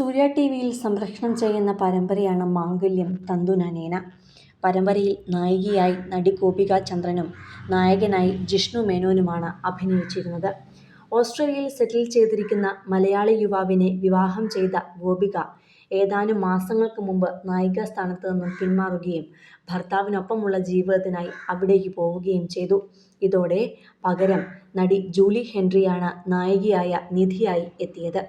സൂര്യ T വിയിൽ സംപ്രേഷണം ചെയ്യുന്ന പരമ്പരയാണ് മാംഗല്യം തന്തുനനേന പരമ്പരയിൽ നായികയായി നടി ഗോപിക ചന്ദ്രനും നായകനായി ജിഷ്ണു മേനോനുമാണ് അഭിനയിച്ചിരുന്നത്. ഓസ്ട്രേലിയയിൽ സെറ്റിൽ ചെയ്തിരിക്കുന്ന മലയാളി യുവാവിനെ വിവാഹം ചെയ്ത ഗോപിക ഏതാനും മാസങ്ങൾക്ക് മുമ്പ് നായിക സ്ഥാനത്ത് നിന്നും പിന്മാറുകയും ഭർത്താവിനൊപ്പമുള്ള ജീവിതത്തിനായി അവിടേക്ക് പോവുകയും ചെയ്തു. ഇതോടെ പകരം നടി ജൂലി ഹെൻറിയാണ് നായികയായ നിധിയായി എത്തിയത്.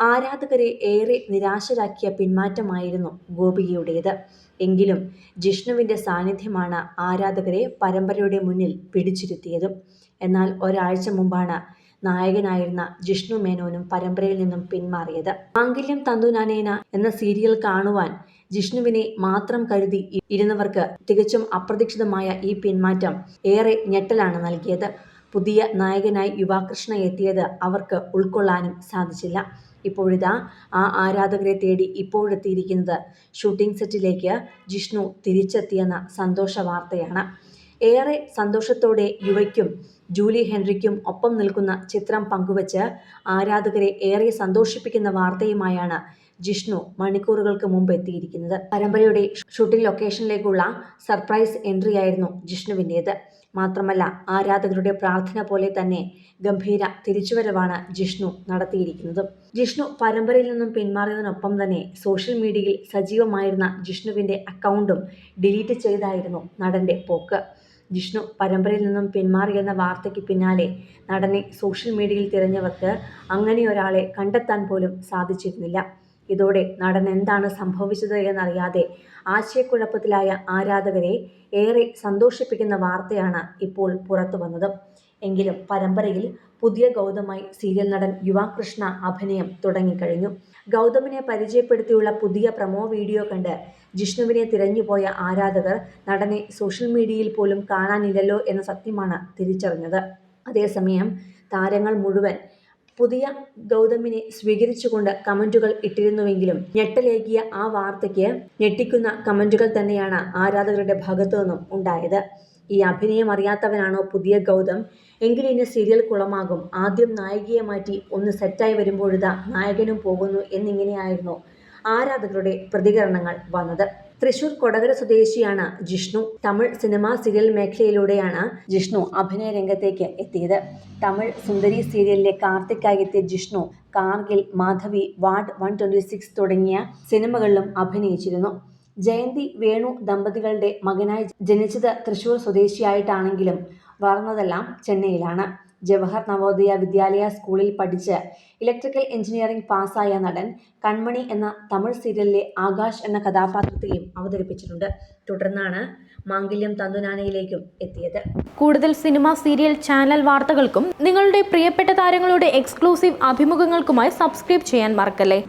ആരാധകരെ ഏറെ നിരാശരാക്കിയ പിന്മാറ്റമായിരുന്നു ഗോപികയുടേത്. എങ്കിലും ജിഷ്ണുവിന്റെ സാന്നിധ്യമാണ് ആരാധകരെ പരമ്പരയുടെ മുന്നിൽ പിടിച്ചിരുത്തിയതും. എന്നാൽ ഒരാഴ്ച മുമ്പാണ് നായകനായിരുന്ന ജിഷ്ണു മേനോനും പരമ്പരയിൽ നിന്നും പിന്മാറിയത്. മാംഗല്യം തന്തുനാനേന എന്ന സീരിയൽ കാണുവാൻ ജിഷ്ണുവിനെ മാത്രം കരുതി ഇരുന്നവർക്ക് തികച്ചും അപ്രതീക്ഷിതമായ ഈ പിന്മാറ്റം ഏറെ ഞെട്ടലാണ് നൽകിയത്. പുതിയ നായകനായി യുവാകൃഷ്ണ എത്തിയത് അവർക്ക് ഉൾക്കൊള്ളാനും സാധിച്ചില്ല. ഇപ്പോഴിതാ ആ ആരാധകരെ തേടി ഇപ്പോഴെത്തിയിരിക്കുന്നത്. ഷൂട്ടിംഗ് സെറ്റിലേക്ക് ജിഷ്ണു തിരിച്ചെത്തിയെന്ന സന്തോഷ വാർത്തയാണ് ഏറെ സന്തോഷത്തോടെ യുവയ്ക്കും ജൂലി ഹെൻറിക്കും ഒപ്പം നിൽക്കുന്ന ചിത്രം പങ്കുവച്ച് ആരാധകരെ ഏറെ സന്തോഷിപ്പിക്കുന്ന വാർത്തയുമായാണ് ജിഷ്ണു മണിക്കൂറുകൾക്ക് മുമ്പ് എത്തിയിരിക്കുന്നത്. പരമ്പരയുടെ ഷൂട്ടിംഗ് ലൊക്കേഷനിലേക്കുള്ള സർപ്രൈസ് എൻട്രി ആയിരുന്നു ജിഷ്ണുവിന്റേത്. മാത്രമല്ല ആരാധകരുടെ പ്രാർത്ഥന പോലെ തന്നെ ഗംഭീര തിരിച്ചുവരവാണ് ജിഷ്ണു നടത്തിയിരിക്കുന്നത്. ജിഷ്ണു പരമ്പരയിൽ നിന്നും പിന്മാറിയതിനൊപ്പം തന്നെ സോഷ്യൽ മീഡിയയിൽ സജീവമായിരുന്ന ജിഷ്ണുവിന്റെ അക്കൗണ്ടും ഡിലീറ്റ് ചെയ്തായിരുന്നു നടന്റെ പോക്ക്. ജിഷ്ണു പരമ്പരയിൽ നിന്നും പിന്മാറിയെന്ന വാർത്തയ്ക്ക് പിന്നാലെ നടനെ സോഷ്യൽ മീഡിയയിൽ തിരഞ്ഞവർക്ക് അങ്ങനെ ഒരാളെ കണ്ടെത്താൻ പോലും സാധിച്ചിരുന്നില്ല. ഇതോടെ നടൻ എന്താണ് സംഭവിച്ചത് എന്നറിയാതെ ആശയക്കുഴപ്പത്തിലായ ആരാധകരെ ഏറെ സന്തോഷിപ്പിക്കുന്ന വാർത്തയാണ് ഇപ്പോൾ പുറത്തു വന്നത്. എങ്കിലും പരമ്പരയിൽ പുതിയ ഗൗതമായി സീരിയൽ നടൻ യുവാകൃഷ്ണ അഭിനയം തുടങ്ങിക്കഴിഞ്ഞു. ഗൗതമിനെ പരിചയപ്പെടുത്തിയുള്ള പുതിയ പ്രമോ വീഡിയോ കണ്ട് ജിഷ്ണുവിനെ തിരഞ്ഞുപോയ ആരാധകർ നടനെ സോഷ്യൽ മീഡിയയിൽ പോലും കാണാനില്ലല്ലോ എന്ന സത്യമാണ് തിരിച്ചറിഞ്ഞത്. അതേസമയം താരങ്ങൾ മുഴുവൻ പുതിയ ഗൗതമിനെ സ്വീകരിച്ചുകൊണ്ട് കമന്റുകൾ ഇട്ടിരുന്നുവെങ്കിലും ഞെട്ടലേകിയ ആ വാർത്തയ്ക്ക് ഞെട്ടിക്കുന്ന കമന്റുകൾ തന്നെയാണ് ആരാധകരുടെ ഭാഗത്തു നിന്നും ഉണ്ടായത്. ഈ അഭിനയം അറിയാത്തവനാണോ പുതിയ ഗൗതം? എങ്കിൽ ഇനി സീരിയൽ കുളമാകും. ആദ്യം നായികയെ മാറ്റി ഒന്ന് സെറ്റായി വരുമ്പോഴിതാ നായകനും പോകുന്നു എന്നിങ്ങനെയായിരുന്നു ആരാധകരുടെ പ്രതികരണങ്ങൾ വന്നത്. തൃശൂർ കൊടകര സ്വദേശിയാണ് ജിഷ്ണു. തമിഴ് സിനിമാ സീരിയൽ മേഖലയിലൂടെയാണ് ജിഷ്ണു അഭിനയ രംഗത്തേക്ക് എത്തിയത്. തമിഴ് സുന്ദരി സീരിയലിലെ കാർത്തിക്കായി എത്തിയ Jishnu Kargil Madhavi ward one twenty six തുടങ്ങിയ സിനിമകളിലും അഭിനയിച്ചിരുന്നു. ജയന്തി വേണു ദമ്പതികളുടെ മകനായി ജനിച്ചത് തൃശൂർ സ്വദേശിയായിട്ടാണെങ്കിലും വളർന്നതെല്ലാം ചെന്നൈയിലാണ്. ജവഹർ നവോദയ വിദ്യാലയ സ്കൂളിൽ പഠിച്ച് ഇലക്ട്രിക്കൽ എഞ്ചിനീയറിംഗ് പാസ്സായ നടൻ കൺമണി എന്ന തമിഴ് സീരിയലിലെ ആകാശ് എന്ന കഥാപാത്രത്തെയും അവതരിപ്പിച്ചിട്ടുണ്ട്. തുടർന്നാണ് മാംഗല്യം തന്തുനാനയിലേക്കും എത്തിയത്. കൂടുതൽ സിനിമ സീരിയൽ ചാനൽ വാർത്തകൾക്കും നിങ്ങളുടെ പ്രിയപ്പെട്ട താരങ്ങളുടെ എക്സ്ക്ലൂസീവ് അഭിമുഖങ്ങൾക്കുമായി സബ്സ്ക്രൈബ് ചെയ്യാൻ മറക്കല്ലേ?